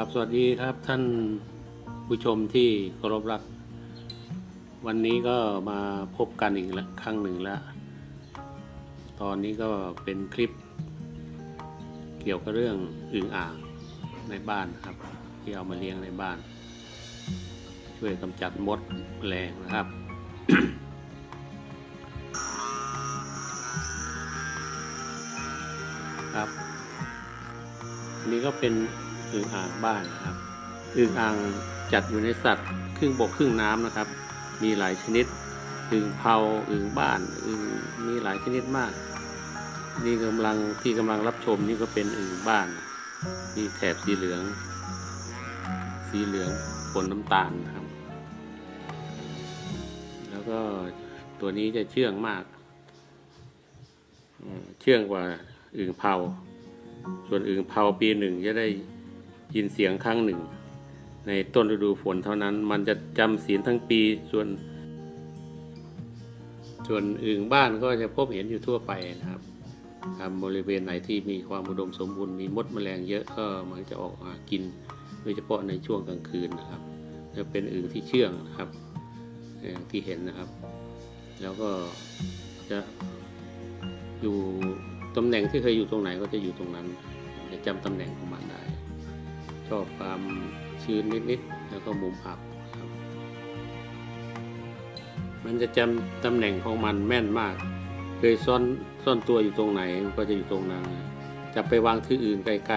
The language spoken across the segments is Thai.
ครับสวัสดีครับท่านผู้ชมที่เคารพรัก วันนี้ก็มาพบกันอีกครั้งหนึ่งแล้ว ตอนนี้ก็เป็นคลิป เกี่ยวกับเรื่องอึ่งอ่างในบ้านครับ ที่เอามาเลี้ยงในบ้าน ช่วยกำจัดมดแมงนะครับ ครับนนี้ก็เป็น อึ่งอ่างบ้านนะครับอึ่งอ่างจัดอยู่ในสัตว์ครึ่งบกครึ่งน้ำนะครับ มีหลายชนิดอึ่งเผาอึ่งบ้านอึ่งมีหลายชนิดมาก นี่กำลังที่กำลังรับชมนี่ก็เป็นอึ่งบ้านมีแถบสีเหลือง สีเหลืองผลน้ำตาลนะครับ แล้วก็ตัวนี้จะเชื่องมาก เชื่องกว่าอึ่งเผาส่วนอึ่งเผาปีหนึ่งจะได้ ยินเสียงครั้งหนึ่ง ในต้นฤดูฝนเท่านั้น มันจะจำเสียงทั้งปีส่วน ส่วนอึ่งบ้านก็จะพบเห็นอยู่ทั่วไปนะครับตามบริเวณไหนที่มีความอุดมสมบูรณ์มีมดแมลงเยอะก็มันจะออกมากินโดยเฉพาะในช่วงกลางคืนนะครับจะเป็นอึ่งที่เชื่องนะครับอย่างที่เห็นนะครับ แล้วก็จะอยู่ตำแหน่งที่เคยอยู่ตรงไหนก็จะอยู่ตรงนั้นจะจำตำแหน่งของ ชอบความชื้นนิดๆแล้วก็มุมอับครับ มันจะจำตำแหน่งของมันแม่นมาก เคยซ่อนซ่อนตัวอยู่ตรงไหนมันก็จะอยู่ตรงนั้น จะไปวางที่อื่นไกล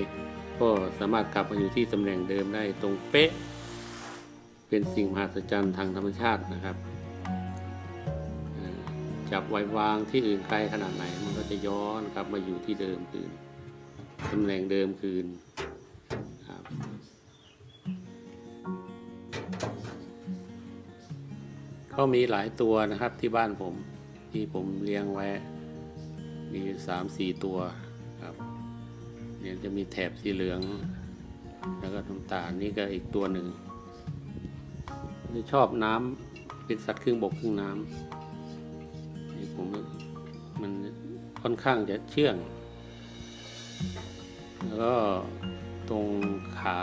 ๆ ก็สามารถกลับมาอยู่ที่ตำแหน่งเดิมได้ตรงเป๊ะ เป็นสิ่งมหัศจรรย์ทางธรรมชาตินะครับจับไว้วางที่อื่นไกลขนาดไหน มันก็จะย้อนกลับมาอยู่ที่เดิมคืนตำแหน่งเดิมคืน ก็มีหลายตัวนะครับที่บ้านผมที่ผมเลี้ยงไว้ มีสามสี่ตัวครับเนี่ยจะมีแถบสีเหลือง แล้วก็น้ำตาลนี่ก็อีกตัวหนึ่งชอบน้ำเป็นสัตว์ครึ่งบกครึ่งน้ำนี่ผมมันค่อนข้างจะเชื่อง แล้วก็ตรงขา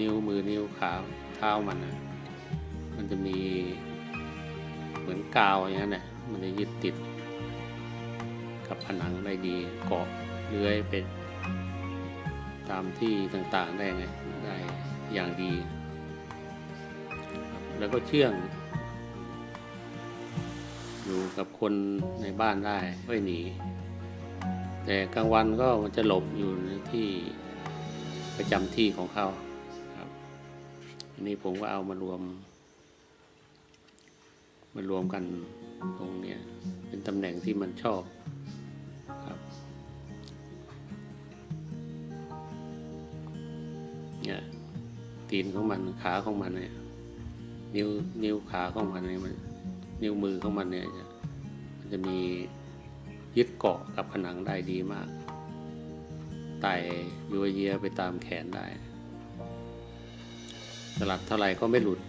นิ้วมือนิ้วขาเท้ามันนะมันจะมี เหมือนกาวอย่างนั้นแหละมันจะยึดติด กับผนังได้ดีเกาะเลื้อยเป็นตามที่ต่างๆได้ไงได้อย่างดี แล้วก็เชื่อง อยู่กับคนในบ้านได้ไม่หนี แต่กลางวันก็มันจะหลบอยู่ในที่ประจำที่ของเขาครับอันนี้ผมก็เอามารวม มารวมกันตรงเนี้ยเป็นตำแหน่งที่มันชอบครับเนี่ยตีนของมันขาของมันเนี่ยนิ้วนิ้วขาของมันเนี่ยมันนิ้วมือของมันเนี่ยจะมันจะมียึดเกาะกับผนังได้ดีมากไต่ยัวเยียไปตามแขนได้สลัดเท่าไหร่ก็ไม่หลุด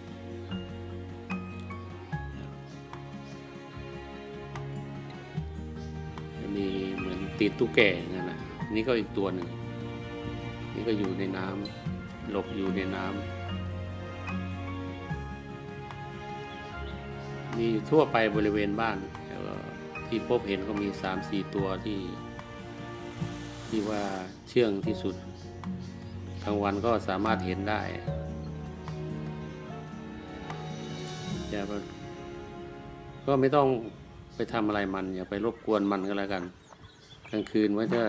ตีนตุ๊กแกอย่างนั้นนะนี่ก็อีกตัวหนึ่ง นี่ก็อยู่ในน้ำหลบอยู่ในน้ำมีทั่วไปบริเวณบ้านแล้วก็ที่พบเห็นก็มีสามสี่ตัวที่ ที่ว่าเชื่องที่สุดกลางวันก็สามารถเห็นได้อย่าไปก็ไม่ต้องไปทำอะไรมัน อย่าไปรบกวนมันก็แล้วกัน กลางคืนมันจะ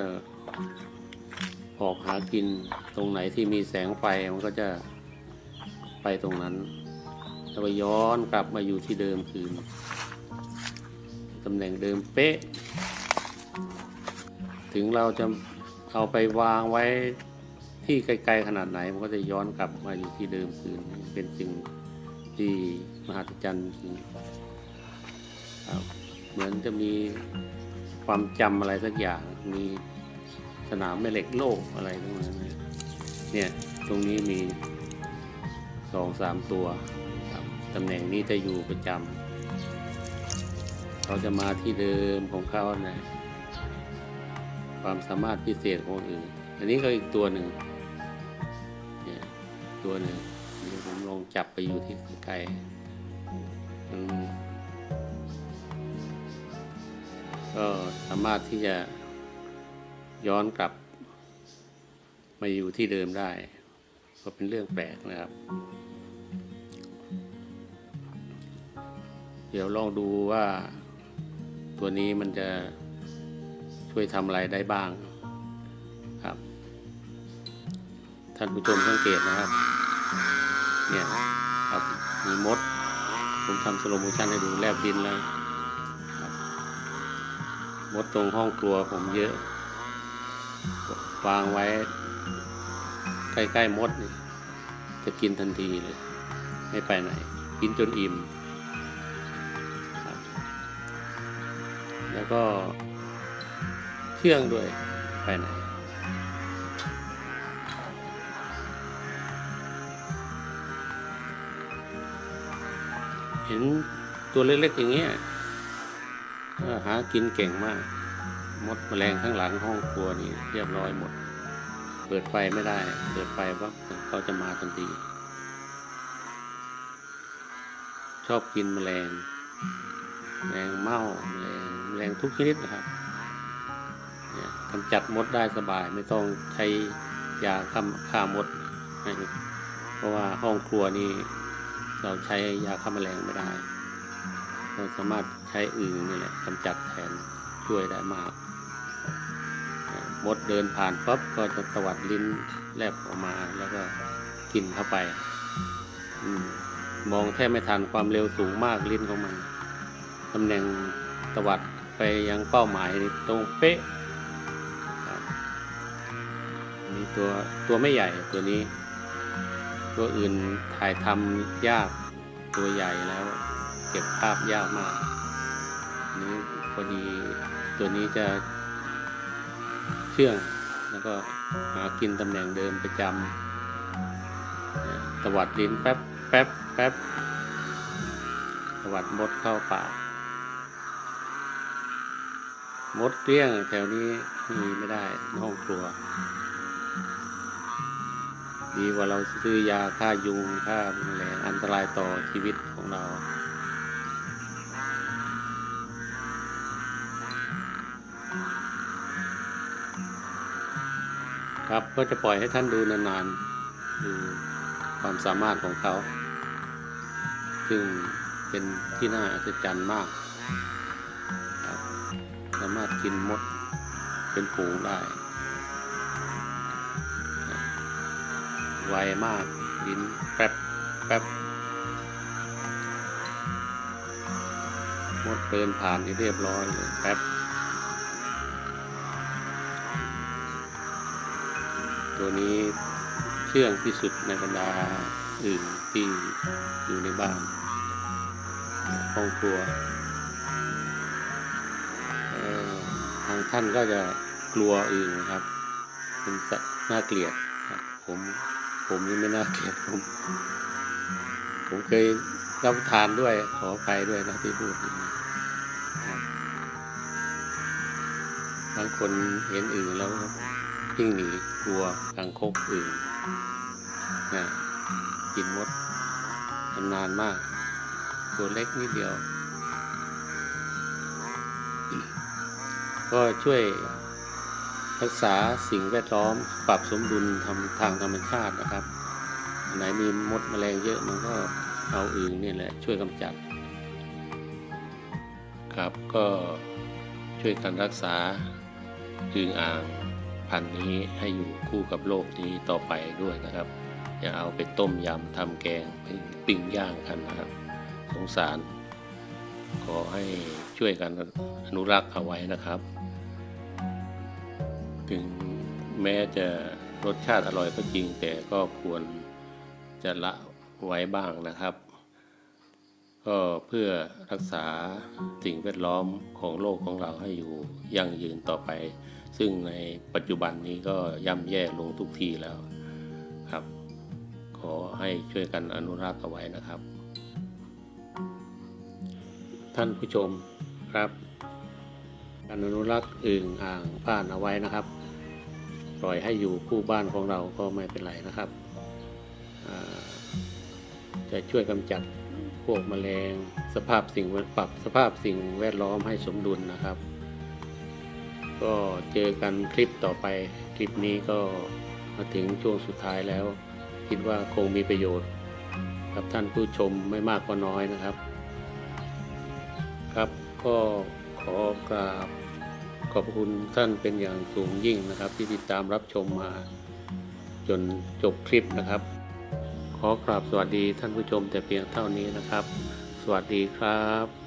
ออกหากินตรงไหนที่มีแสงไฟมันก็จะไปตรงนั้น แล้วก็ย้อนกลับมาอยู่ที่เดิมคืนตำแหน่งเดิมเป๊ะ ถึงเราจะเอาไปวางไว้ที่ไกลๆขนาดไหน มันก็จะย้อนกลับมาอยู่ที่เดิมคืนเป็นสิ่งที่มหัศจรรย์จริงเหมือนจะมี ความจำอะไรสักอย่าง มีสนามแม่เหล็กโลกอะไรตรงนั้นเนี่ยเนี่ยตรงนี้มีสองสามตัวตำแหน่งนี้จะอยู่ประจำเขาจะมาที่เดิมของเขานะความสามารถพิเศษของอื่น อันนี้ก็อีกตัวหนึ่งเนี่ยตัวหนึ่งเดี๋ยวผมลองจับไปอยู่ที่ไกลๆมั ก็สามารถที่จะย้อนกลับ มาอยู่ที่เดิมได้ ก็เป็นเรื่องแปลกนะครับ เดี๋ยวลองดูว่าตัวนี้มันจะช่วยทำอะไรได้บ้างครับ ท่านผู้ชมสังเกตนะครับ เนี่ยครับมีมด ผมทำสโลโมชันให้ดูแลบดินแล้ว มดตรงห้องครัวผมเยอะวางไว้ ใกล้ๆมดนี่จะกินทันทีเลย ไม่ไปไหน กินจนอิ่มแล้วก็เชื่องด้วยไปไหนเห็นตัวเล็กๆอย่างเงี้ย หากินเก่งมาก มดแมลงข้างหลังห้องครัวนี่เรียบร้อยหมด เปิดไฟไม่ได้ เปิดไฟปั๊บเขาจะมาทันที ชอบกินแมลง แมลงเม่าแมลงแมลงทุกชนิดนะครับกำจัดมดได้สบายไม่ต้องใช้ยาฆ่าฆ่ามด เพราะว่าห้องครัวนี่เราใช้ยาฆ่าแมลงไม่ได้ เราสามารถ ใช้อื่นนี่แหละกำจัดแทนช่วยได้มากมดเดินผ่านปั๊บก็จะตวัดลิ้นแลบออกมาแล้วก็กินเข้าไปอมมองแทบไม่ทันความเร็วสูงมากลิ้นของมันตำแหน่งตวัดไปยังเป้าหมายตรงเป๊ะครับนี่ตัวตัวไม่ใหญ่ตัวนี้ ตัวอื่นถ่ายทำยากตัวใหญ่แล้ว เก็บภาพยากมาก นี้พอดีตัวนี้จะเชื่องแล้วก็หากินตำแหน่งเดิมประจำตวัดลิ้นแป๊บแป๊บแป๊บตวัดมดเข้าปากมดเกลี้ยงแถวนี้มีไม่ได้ในห้องครัว ดีกว่าเราซื้อยาฆ่ายุงฆ่าแมลงอันตรายต่อชีวิตของเรา ครับ ก็จะปล่อยให้ท่านดูนานๆ ดูความสามารถของเขา ซึ่งเป็นที่น่าอัศจรรย์มากครับสามารถกินมดเป็นฝูงได้ไวมากลิ้นแป๊บแป๊บมดเดินผ่านที่เรียบร้อยเลยแป๊บ ตัวนี้เชื่องที่สุดในบรรดาอื่นที่อยู่ในบ้านห้องครัวเอ่อทางท่านก็จะกลัวอื่นนะครับเป็นสัตว์น่าเกลียดผมผมนี่ไม่น่าเกลียดผม ผมเคยรับทานด้วยขออภัยด้วยนะที่พูดอย่างนี้ครับบางคนเห็นอื่นแล้ว วิ่งหนีกลัวกังคกอื่นนะกินมดชำนาญมาก ตัวเล็กนิดเดียว ก็ช่วยรักษาสิ่งแวดล้อม ปรับสมดุลทำทางธรรมชาตินะครับไหนมีมดแมลงเยอะมันก็เอาอื่นนี่แหละ ช่วยกำจัด ครับก็ช่วยกันรักษาอึ่งอ่าง พันธุ์นี้ให้อยู่คู่กับโลกนี้ต่อไปด้วยนะครับ อย่าเอาไปต้มยำทำแกงไปปิ้งย่างกันนะครับ สงสาร ขอให้ช่วยกันอนุรักษ์เอาไว้นะครับ ถึงแม้จะรสชาติอร่อยก็จริง แต่ก็ควรจะละไว้บ้างนะครับ ก็เพื่อรักษาสิ่งแวดล้อมของโลกของเราให้อยู่ยั่งยืนต่อไป ซึ่งในปัจจุบันนี้ก็ย่ำแย่ลงทุกทีแล้วครับ ขอให้ช่วยกันอนุรักษ์เอาไว้นะครับ ท่านผู้ชมครับ การอนุรักษ์อึ่งอ่างบ้านเอาไว้นะครับ ปล่อยให้อยู่คู่บ้านของเราก็ไม่เป็นไรนะครับ จะช่วยกำจัดพวกแมลงสภาพสิ่งปรับสภาพสิ่งแวดล้อมให้สมดุลนะครับ ก็เจอกันคลิปต่อไป คลิปนี้ก็มาถึงช่วงสุดท้ายแล้ว คิดว่าคงมีประโยชน์ กับท่านผู้ชมไม่มากก็น้อยนะครับ ครับก็ขอกราบขอบคุณท่านเป็นอย่างสูงยิ่งนะครับ ที่ติดตามรับชมมา จนจบคลิปนะครับ ขอกราบสวัสดีท่านผู้ชมแต่เพียงเท่านี้นะครับ สวัสดีครับ